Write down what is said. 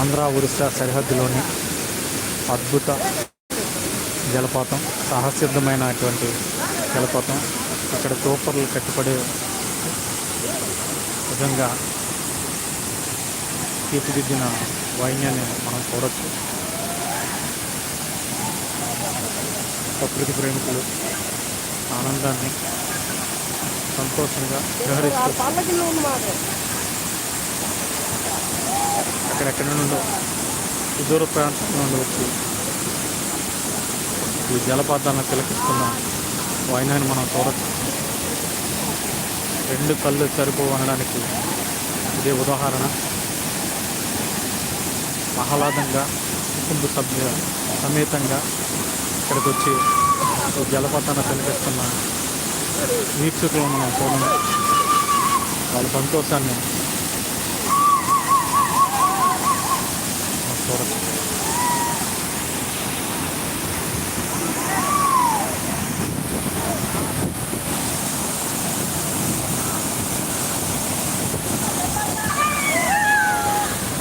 ఆంధ్ర ఒరిస్సా సరిహద్దులోని అద్భుత జలపాతం సాహసిద్ధమైనటువంటి జలపాతం. ఇక్కడ తోపర్లు కట్టుబడే విధంగా తీర్చిదిద్దిన వైన్యాన్ని మనం చూడొచ్చు. ప్రకృతి ప్రేమికులు ఆనందాన్ని సంతోషంగా వ్యవహరిస్తారు ఎక్కడెక్కడ నుండో సుదూర ప్రాంతం నుండి వచ్చి ఈ జలపాతాలను తిలకిస్తున్న వాయినాన్ని మనం చూడచ్చు. రెండు కళ్ళు సరిపోవు అనడానికి ఇదే ఉదాహరణ. ఆహ్లాదంగా కుటుంబ సభ్య సమేతంగా ఇక్కడికి వచ్చి జలపాతాన్ని తిలకిస్తున్న వీక్షకులు మనం చూడండి వాళ్ళ సంతోషాన్ని Sonra.